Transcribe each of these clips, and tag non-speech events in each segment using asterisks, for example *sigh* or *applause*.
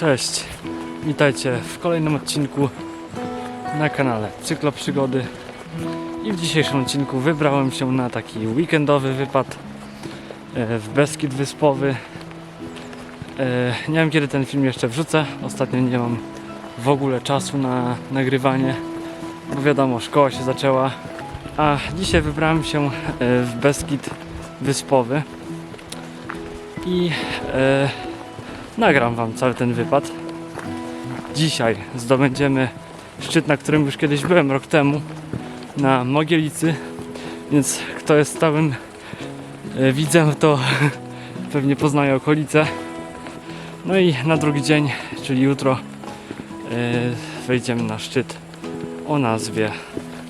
Cześć, witajcie w kolejnym odcinku na kanale Cyklo Przygody. I w dzisiejszym odcinku wybrałem się na taki weekendowy wypad e, w Beskid Wyspowy. E, Nie wiem kiedy ten film jeszcze wrzucę, ostatnio nie mam w ogóle czasu na nagrywanie, bo wiadomo, szkoła się zaczęła, a dzisiaj wybrałem się e, w Beskid Wyspowy. I nagram Wam cały ten wypad. Dzisiaj zdobędziemy szczyt, na którym już kiedyś byłem rok temu, na Mogielicy, więc kto jest stałym e, widzem, to *laughs* pewnie poznaje okolice. No i na drugi dzień, czyli jutro, e, wejdziemy na szczyt o nazwie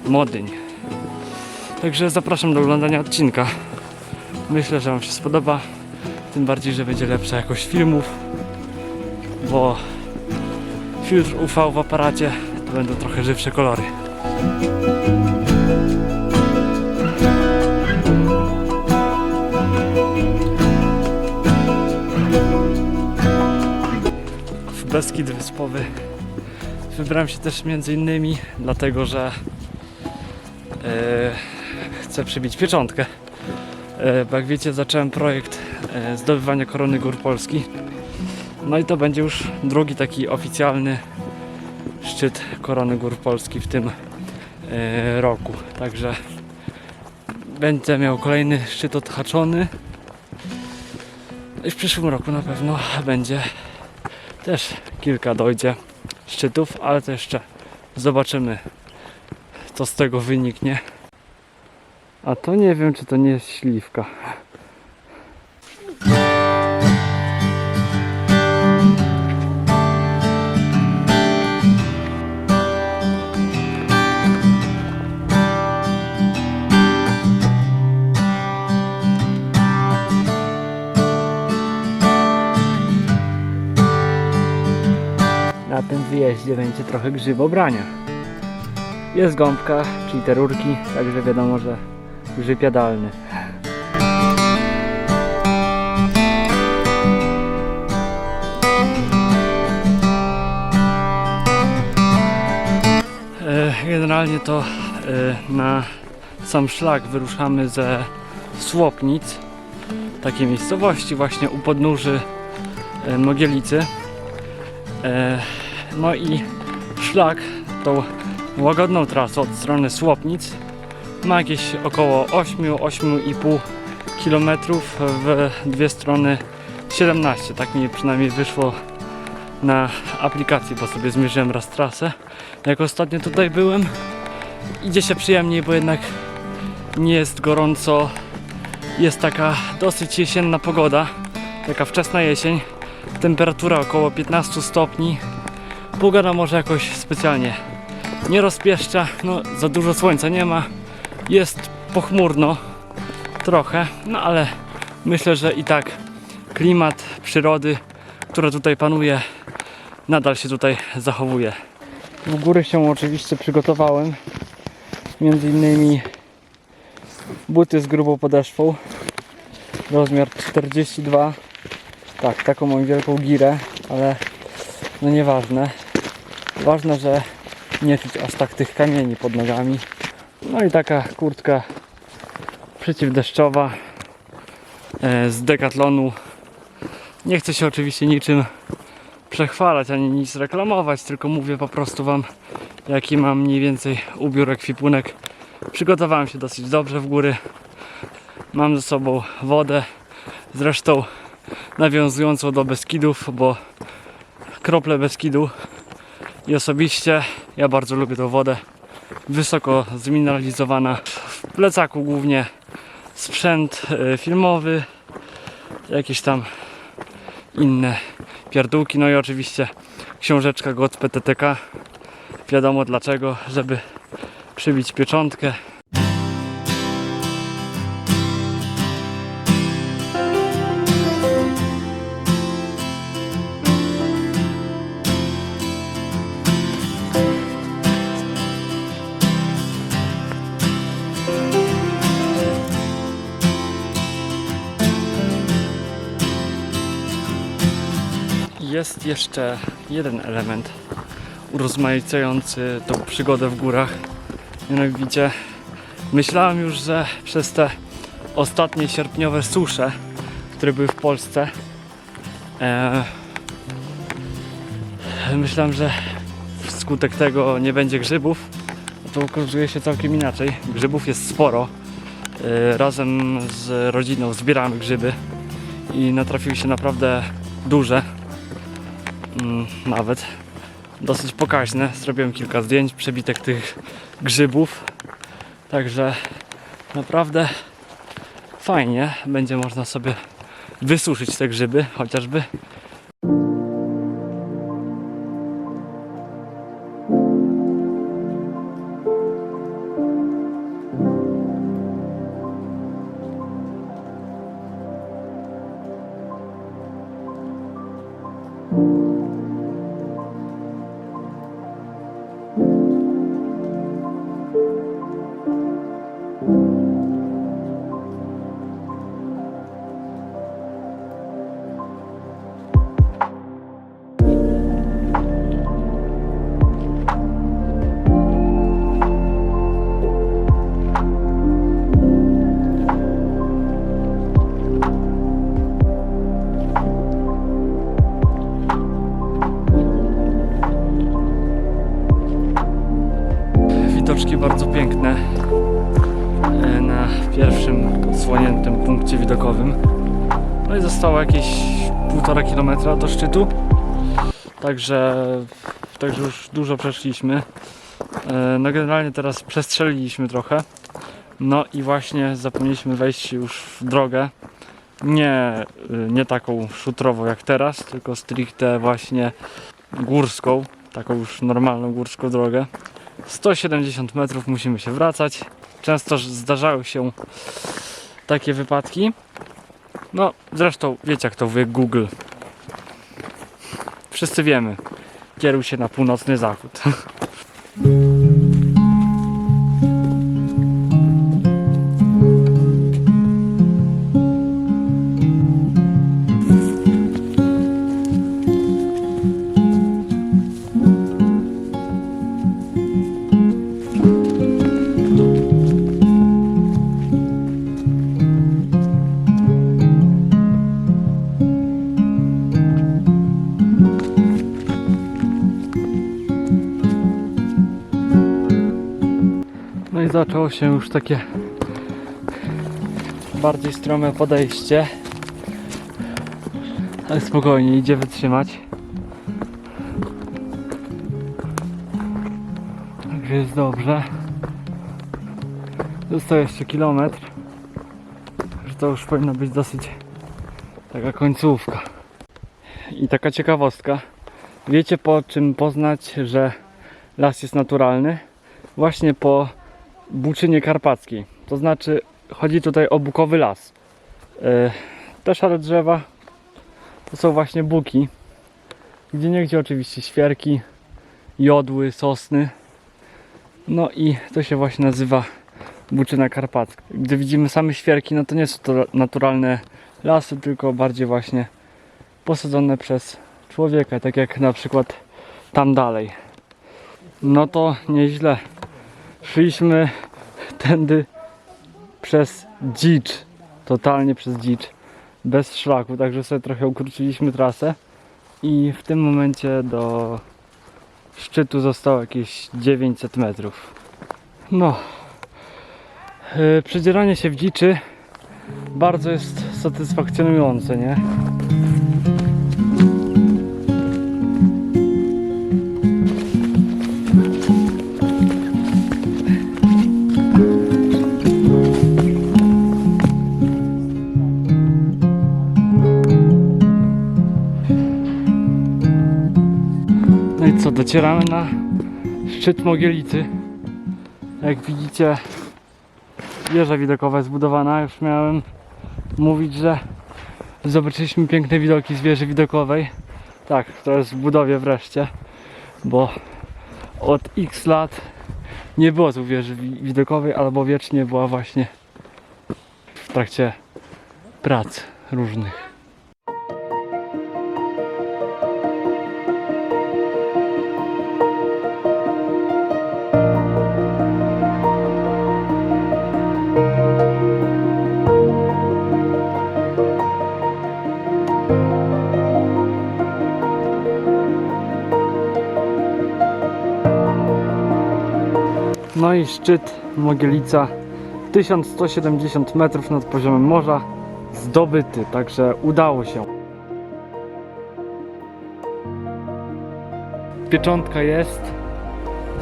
Modyń. Także zapraszam do oglądania odcinka. Myślę, że Wam się spodoba. Tym bardziej, że będzie lepsza jakość filmów, bo filtr UV w aparacie to będą trochę żywsze kolory. W Beskid Wyspowy wybrałem się też między innymi dlatego, że e, chcę przybić pieczątkę. E, Bo jak wiecie, zacząłem projekt zdobywania korony gór Polski. No i to będzie już drugi taki oficjalny szczyt korony gór Polski w tym e, roku. Także będę miał kolejny szczyt odhaczony. I w przyszłym roku na pewno będzie też kilka dojdzie szczytów, ale to jeszcze zobaczymy co z tego wyniknie. A to nie wiem, czy to nie jest śliwka. Tym wyjeździe będzie trochę grzybobrania. Jest gąbka, czyli te rurki, także wiadomo, że grzyb jadalny. E, Generalnie to e, na sam szlak wyruszamy ze Słopnic, takiej miejscowości właśnie u podnóży e, Mogielicy. No i szlak tą łagodną trasą od strony Słopnic ma jakieś około 8-8,5 km w dwie strony 17. Tak mi przynajmniej wyszło na aplikacji, bo sobie zmierzyłem raz trasę. Jak ostatnio tutaj byłem, idzie się przyjemniej, bo jednak nie jest gorąco. Jest taka dosyć jesienna pogoda, taka wczesna jesień. Temperatura około 15 stopni. Pogoda może jakoś specjalnie nie rozpieszcza, no za dużo słońca nie ma. Jest pochmurno trochę, no ale myślę, że i tak klimat przyrody, która tutaj panuje, nadal się tutaj zachowuje. W góry się oczywiście przygotowałem. Między innymi buty z grubą podeszwą. Rozmiar 42. Tak, taką mam wielką girę, ale no nieważne. Ważne, że nie czuć aż tak tych kamieni pod nogami. No i taka kurtka przeciwdeszczowa e, z Decathlonu. Nie chcę się oczywiście niczym przechwalać ani nic reklamować, tylko mówię po prostu Wam jaki mam mniej więcej ubiór, ekwipunek. Przygotowałem się dosyć dobrze w góry. Mam ze sobą wodę, zresztą nawiązującą do Beskidów, bo krople Beskidu i osobiście ja bardzo lubię tą wodę. Wysoko zmineralizowana. W plecaku głównie sprzęt e, filmowy, jakieś tam inne pierdółki, no i oczywiście książeczka GOT PTTK. Wiadomo dlaczego, żeby przybić pieczątkę. Jest jeszcze jeden element urozmaicający tą przygodę w górach. Mianowicie myślałem już, że przez te ostatnie sierpniowe susze, które były w Polsce, e, myślałem, że wskutek tego nie będzie grzybów. To okazuje się całkiem inaczej. Grzybów jest sporo. E, razem z rodziną zbieramy grzyby i natrafiły się naprawdę duże. Nawet dosyć pokaźne. Zrobiłem kilka zdjęć, przebitek tych grzybów. Także naprawdę fajnie. Będzie można sobie wysuszyć te grzyby chociażby. Kilometra do szczytu. Także, także już dużo przeszliśmy. E, No generalnie teraz przestrzeliliśmy trochę. No i właśnie zapomnieliśmy wejść już w drogę. Nie, y, nie taką szutrową jak teraz, tylko stricte właśnie górską, taką już normalną górską drogę. 170 metrów musimy się wracać. Często zdarzały się takie wypadki. No, zresztą wiecie jak to wie Google. Wszyscy wiemy. Kieruj się na północny zachód. *laughs* się już takie bardziej strome podejście. Ale spokojnie, idzie wytrzymać. Także jest dobrze. Został jeszcze kilometr. Że to już powinna być dosyć taka końcówka. I taka ciekawostka. Wiecie po czym poznać, że las jest naturalny? Właśnie po Buczynie Karpackiej. To znaczy, chodzi tutaj o bukowy las. Yy, te szare drzewa to są właśnie buki. Gdzie niegdzie oczywiście świerki, jodły, sosny. No i to się właśnie nazywa Buczyna Karpacka. Gdy widzimy same świerki, no to nie są to naturalne lasy, tylko bardziej właśnie posadzone przez człowieka, tak jak na przykład tam dalej. No to nieźle szliśmy tędy przez dzicz, totalnie przez dzicz, bez szlaku, także sobie trochę ukróciliśmy trasę i w tym momencie do szczytu zostało jakieś 900 metrów. No, yy, przedzieranie się w dziczy bardzo jest satysfakcjonujące, nie? Docieramy na szczyt Mogielicy. Jak widzicie, wieża widokowa jest zbudowana. Już miałem mówić, że zobaczyliśmy piękne widoki z wieży widokowej. Tak, to jest w budowie wreszcie, bo od x lat nie było tu wieży wi- widokowej, albo wiecznie była właśnie w trakcie prac różnych. Szczyt Mogielica 1170 metrów nad poziomem morza zdobyty, także udało się. Pieczątka jest,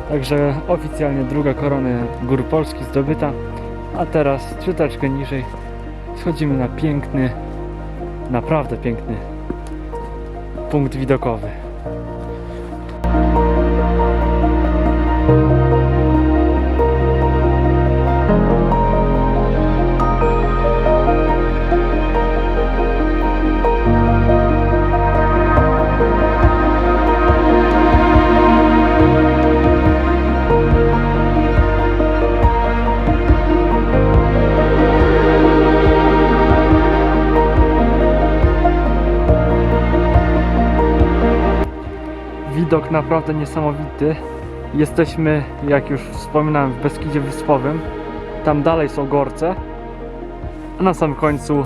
także oficjalnie druga korona Gór Polski zdobyta, a teraz ciuteczkę niżej schodzimy na piękny, naprawdę piękny punkt widokowy. Widok naprawdę niesamowity. Jesteśmy, jak już wspominałem, w Beskidzie Wyspowym. Tam dalej są gorce, a na samym końcu,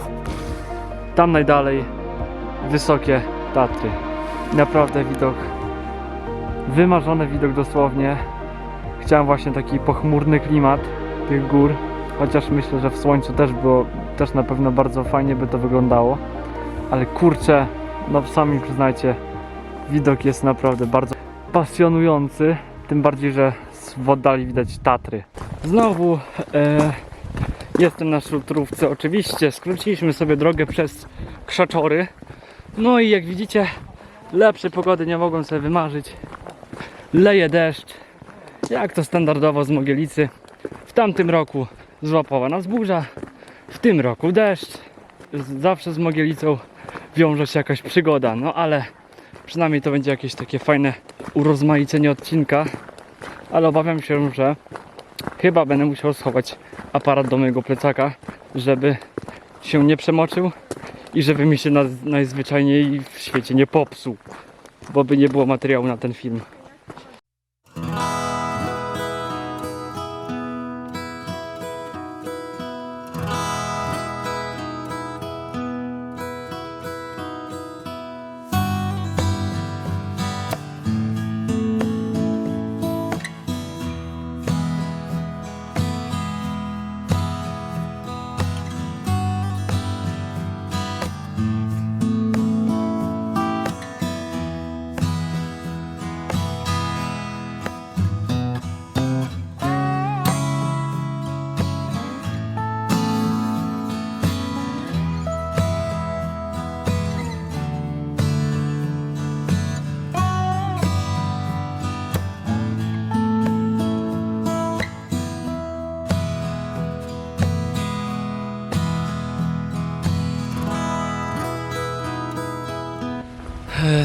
tam najdalej, wysokie Tatry. Naprawdę widok, wymarzony widok dosłownie. Chciałem właśnie taki pochmurny klimat tych gór, chociaż myślę, że w słońcu też było, też na pewno bardzo fajnie by to wyglądało. Ale kurczę, no sami przyznajcie, widok jest naprawdę bardzo pasjonujący. Tym bardziej, że w oddali widać Tatry. Znowu e, jestem na szlutrówce. Oczywiście skróciliśmy sobie drogę przez krzaczory. No i jak widzicie, lepszej pogody nie mogłem sobie wymarzyć. Leje deszcz, jak to standardowo z Mogielicy. W tamtym roku złapała nas burza, w tym roku deszcz. Z- Zawsze z Mogielicą wiąże się jakaś przygoda, no ale Przynajmniej to będzie jakieś takie fajne urozmaicenie odcinka. Ale obawiam się, że chyba będę musiał schować aparat do mojego plecaka, żeby się nie przemoczył i żeby mi się na, najzwyczajniej w świecie nie popsuł, bo by nie było materiału na ten film.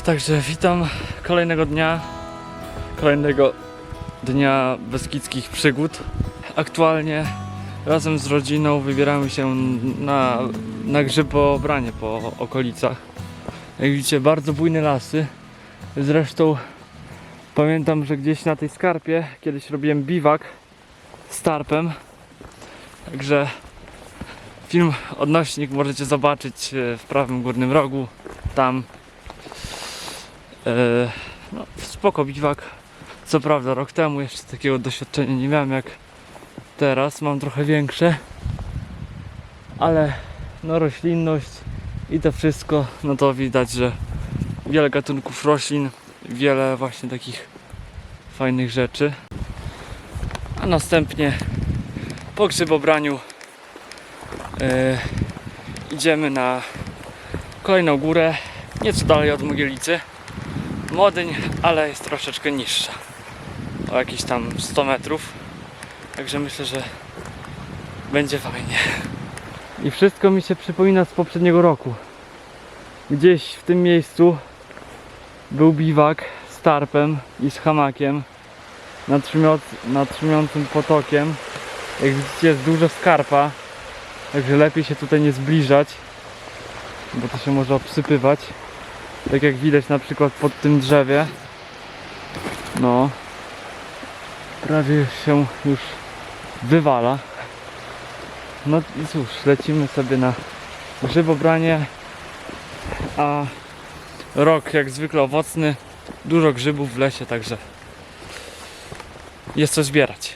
Także witam kolejnego dnia, kolejnego dnia beskidzkich przygód. Aktualnie razem z rodziną wybieramy się na, na grzyboobranie po okolicach. Jak widzicie, bardzo bujne lasy. Zresztą pamiętam, że gdzieś na tej skarpie kiedyś robiłem biwak z tarpem. Także film odnośnik możecie zobaczyć e, w prawym górnym rogu. Tam no, spoko biwak. Co prawda rok temu jeszcze takiego doświadczenia nie miałem jak teraz. Mam trochę większe. Ale no roślinność i to wszystko, no to widać, że wiele gatunków roślin, wiele właśnie takich fajnych rzeczy. A następnie po grzybobraniu e, idziemy na kolejną górę, nieco dalej od Mogielicy. Modyń, ale jest troszeczkę niższa. O jakieś tam 100 metrów. Także myślę, że będzie fajnie. I wszystko mi się przypomina z poprzedniego roku. Gdzieś w tym miejscu był biwak z tarpem i z hamakiem nad, szumiąc, nad szumiącym potokiem. Jak widzicie jest dużo skarpa, także lepiej się tutaj nie zbliżać, bo to się może obsypywać. Tak jak widać na przykład pod tym drzewie. No. Prawie się już wywala. No i cóż, lecimy sobie na grzybobranie. A rok jak zwykle owocny. Dużo grzybów w lesie, także jest co zbierać.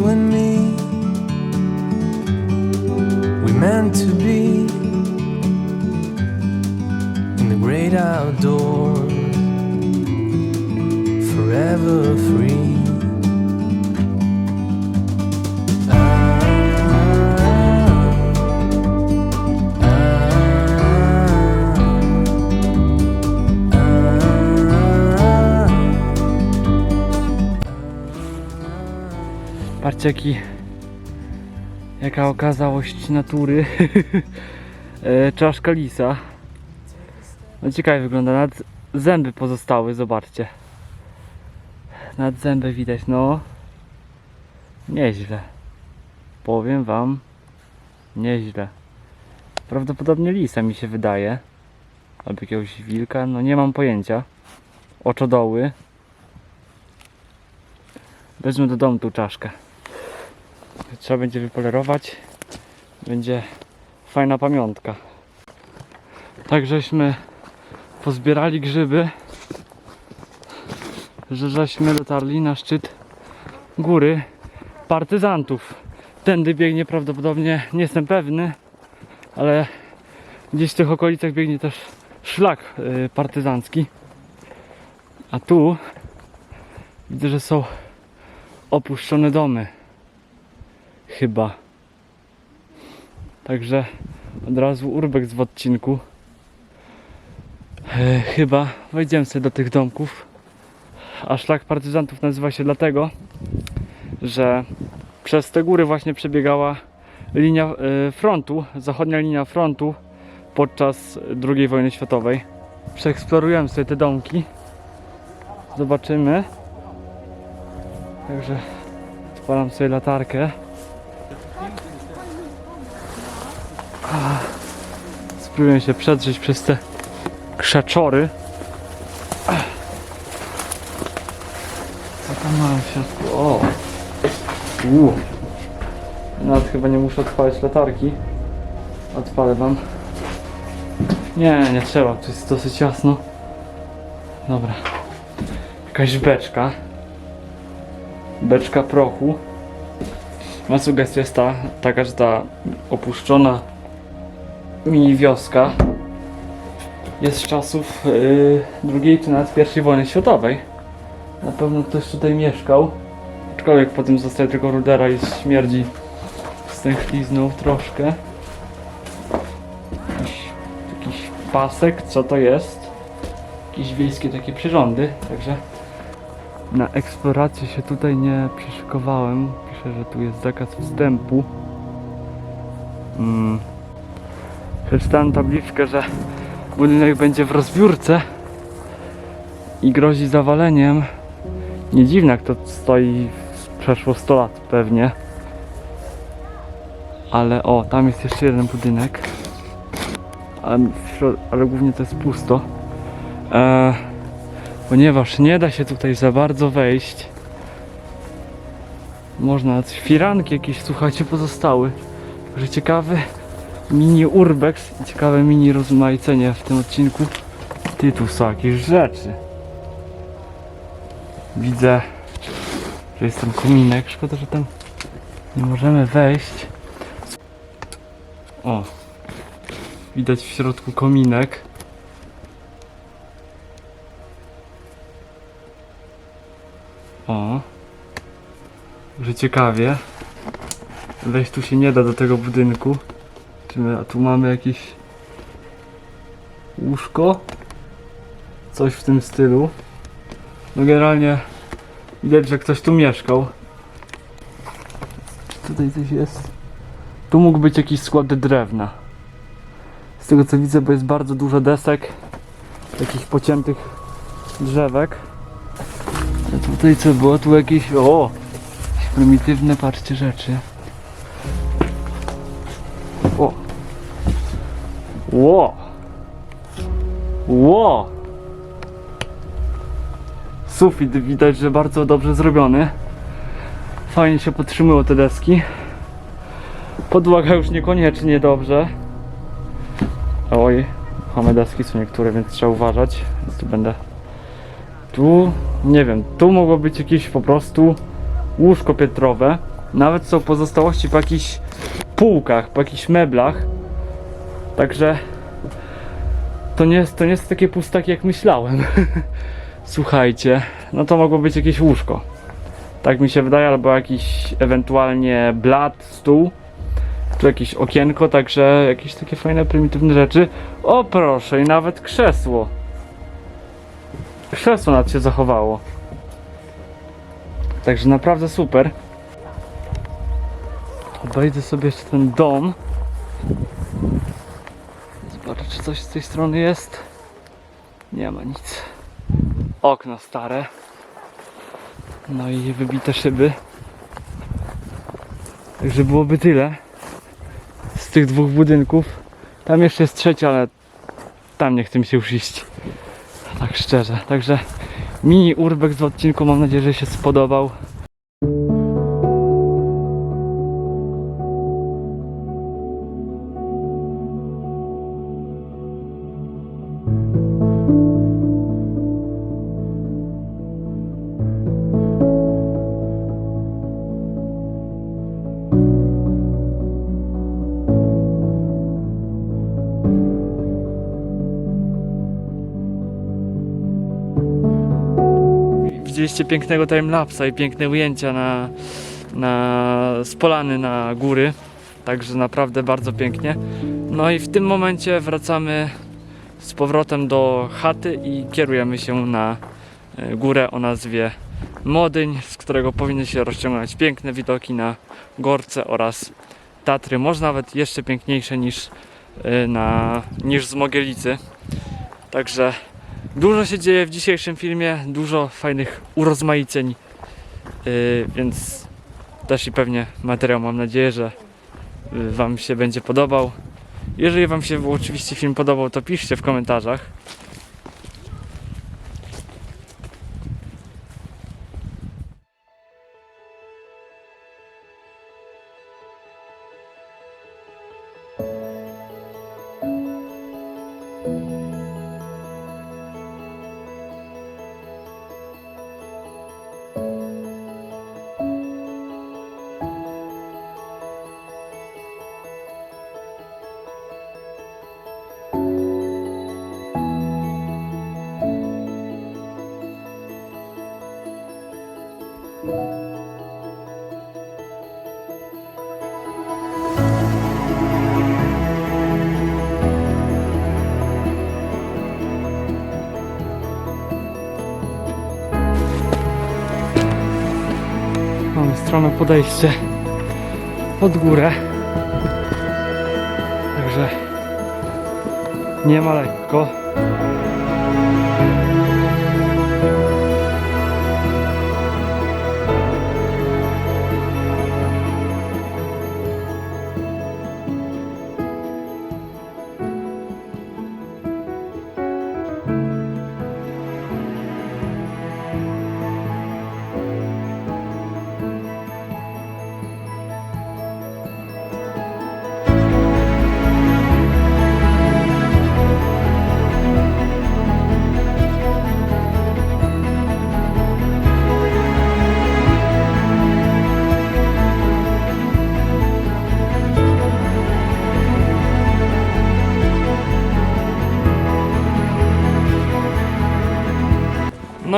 you and me. We meant to be in the great outdoors, forever free. Patrzcie jaki, jaka okazałość natury. *laughs* E, Czaszka lisa. No ciekawie wygląda, nawet zęby pozostały, zobaczcie. Nad zęby widać, no. Nieźle. Powiem wam, nieźle. Prawdopodobnie lisa mi się wydaje. Albo jakiegoś wilka, no nie mam pojęcia. Oczodoły. Wezmę do domu tą czaszkę. Trzeba będzie wypolerować. Będzie fajna pamiątka. Tak żeśmy pozbierali grzyby, że żeśmy dotarli na szczyt góry partyzantów. Tędy biegnie prawdopodobnie, nie jestem pewny, ale gdzieś w tych okolicach biegnie też szlak y, partyzancki. A tu widzę, że są opuszczone domy. Chyba. Także od razu urbex w odcinku. E, chyba wejdziemy sobie do tych domków. A szlak partyzantów nazywa się dlatego, że przez te góry właśnie przebiegała linia e, frontu, zachodnia linia frontu podczas II wojny światowej. Przeeksplorujemy sobie te domki. Zobaczymy. Także odpalam sobie latarkę. Spróbuję się przedrzeć przez te krzaczory. Co tam mam w środku? O! U. Nawet chyba nie muszę odpalać latarki. Odpalę wam. Nie, nie trzeba, to jest dosyć jasno. Dobra. Jakaś beczka. Beczka prochu. Moja sugestia jest ta, taka, że ta opuszczona mini wioska jest z czasów yy, II czy nawet I wojny światowej. Na pewno ktoś tutaj mieszkał. Aczkolwiek potem zostaje tylko rudera i śmierdzi stęchlizną troszkę. Jakiś, jakiś pasek, co to jest? Jakieś wiejskie takie przyrządy, także na eksplorację się tutaj nie przyszykowałem. Pisze, że tu jest zakaz wstępu. Mm. Przeczytałem tabliczkę, że budynek będzie w rozbiórce i grozi zawaleniem. Nie dziwne, jak to stoi przeszło 100 lat pewnie. Ale o, tam jest jeszcze jeden budynek. Ale, ale głównie to jest pusto. Eee, ponieważ nie da się tutaj za bardzo wejść. Można firanki jakieś, słuchajcie, pozostały. Także ciekawy mini urbex i ciekawe mini rozmaicenie w tym odcinku. Ty tu są jakieś rzeczy. Widzę, że jest tam kominek. Szkoda, że tam nie możemy wejść. O, widać w środku kominek. O, że ciekawie. Wejść tu się nie da do tego budynku. A tu mamy jakieś łóżko? Coś w tym stylu. No generalnie widać, że ktoś tu mieszkał. Czy tutaj coś jest? Tu mógł być jakiś skład drewna. Z tego co widzę, bo jest bardzo dużo desek, takich pociętych drzewek. A tutaj co było? Tu jakieś. O! Jakieś prymitywne, patrzcie, rzeczy. Ło! Ło! Sufit widać, że bardzo dobrze zrobiony. Fajnie się podtrzymują te deski. Podłoga już niekoniecznie dobrze. Oj, same deski są niektóre, więc trzeba uważać. Więc tu będę. Tu, nie wiem, tu mogło być jakieś po prostu łóżko piętrowe. Nawet są pozostałości po jakichś półkach, po jakichś meblach. Także to nie jest, to nie jest takie pustaki jak myślałem. *laughs* Słuchajcie, no to mogło być jakieś łóżko. Tak mi się wydaje, albo jakiś ewentualnie blat, stół. Tu jakieś okienko, także jakieś takie fajne, prymitywne rzeczy. O proszę, i nawet krzesło. Krzesło nad się zachowało. Także naprawdę super. Obejdę sobie jeszcze ten dom. Zobaczę, czy coś z tej strony jest. Nie ma nic. Okno stare. No i wybite szyby. Także byłoby tyle z tych dwóch budynków. Tam jeszcze jest trzeci, ale tam nie chce mi się już iść. Tak szczerze. Także mini urbex w odcinku mam nadzieję, że się spodobał. Widzieliście pięknego timelapsa i piękne ujęcia na, na z polany na góry. Także naprawdę bardzo pięknie. No i w tym momencie wracamy z powrotem do chaty i kierujemy się na e, górę o nazwie Modyń, z którego powinny się rozciągnąć piękne widoki na Gorce oraz Tatry. Może nawet jeszcze piękniejsze niż, e, na, niż z Mogielicy. Także Dużo się dzieje w dzisiejszym filmie, dużo fajnych urozmaiceń, yy, więc też i pewnie materiał mam nadzieję, że yy, Wam się będzie podobał. Jeżeli Wam się oczywiście film podobał, to piszcie w komentarzach. Mamy stronę podejście pod górę. Także nie ma lekko.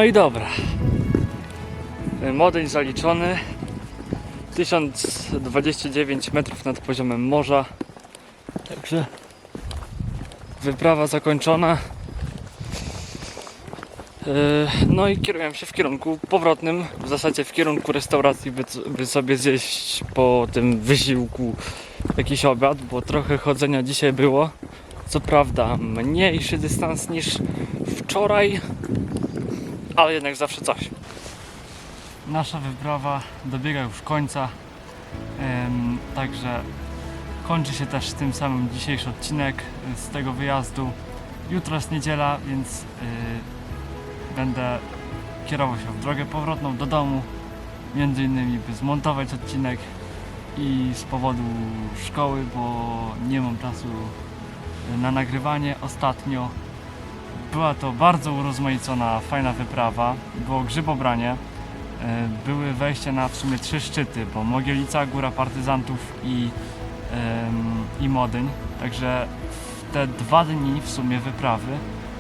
No i dobra. Model zaliczony. 1029 metrów nad poziomem morza. Także wyprawa zakończona. Yy, No i kieruję się w kierunku powrotnym, w zasadzie w kierunku restauracji, by, by sobie zjeść po tym wysiłku jakiś obiad, bo trochę chodzenia dzisiaj było. Co prawda mniejszy dystans niż wczoraj, ale jednak zawsze coś. nasza wyprawa dobiega już końca. Także kończy się też tym samym dzisiejszy odcinek z tego wyjazdu. Jutro jest niedziela, więc y, będę kierował się w drogę powrotną do domu. Między innymi by zmontować odcinek i z powodu szkoły, bo nie mam czasu na nagrywanie ostatnio. Była to bardzo urozmaicona, fajna wyprawa. Było grzybobranie. E, Były wejścia na w sumie trzy szczyty, bo Mogielica, Góra Partyzantów i, i Modyń. Także w te dwa dni w sumie wyprawy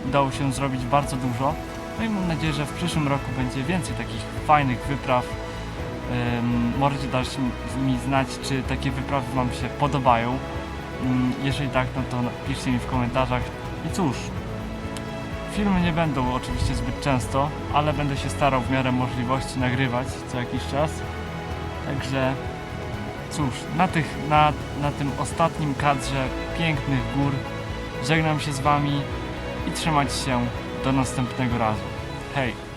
udało się zrobić bardzo dużo. No i mam nadzieję, że w przyszłym roku będzie więcej takich fajnych wypraw. Możecie dać mi- mi znać, czy takie wyprawy Wam się podobają. Mm, Jeżeli tak, no to piszcie mi w komentarzach. I cóż, filmy nie będą oczywiście zbyt często, ale będę się starał w miarę możliwości nagrywać co jakiś czas. Także cóż, na, tych, na, na tym ostatnim kadrze pięknych gór żegnam się z Wami i trzymać się do następnego razu. Hej!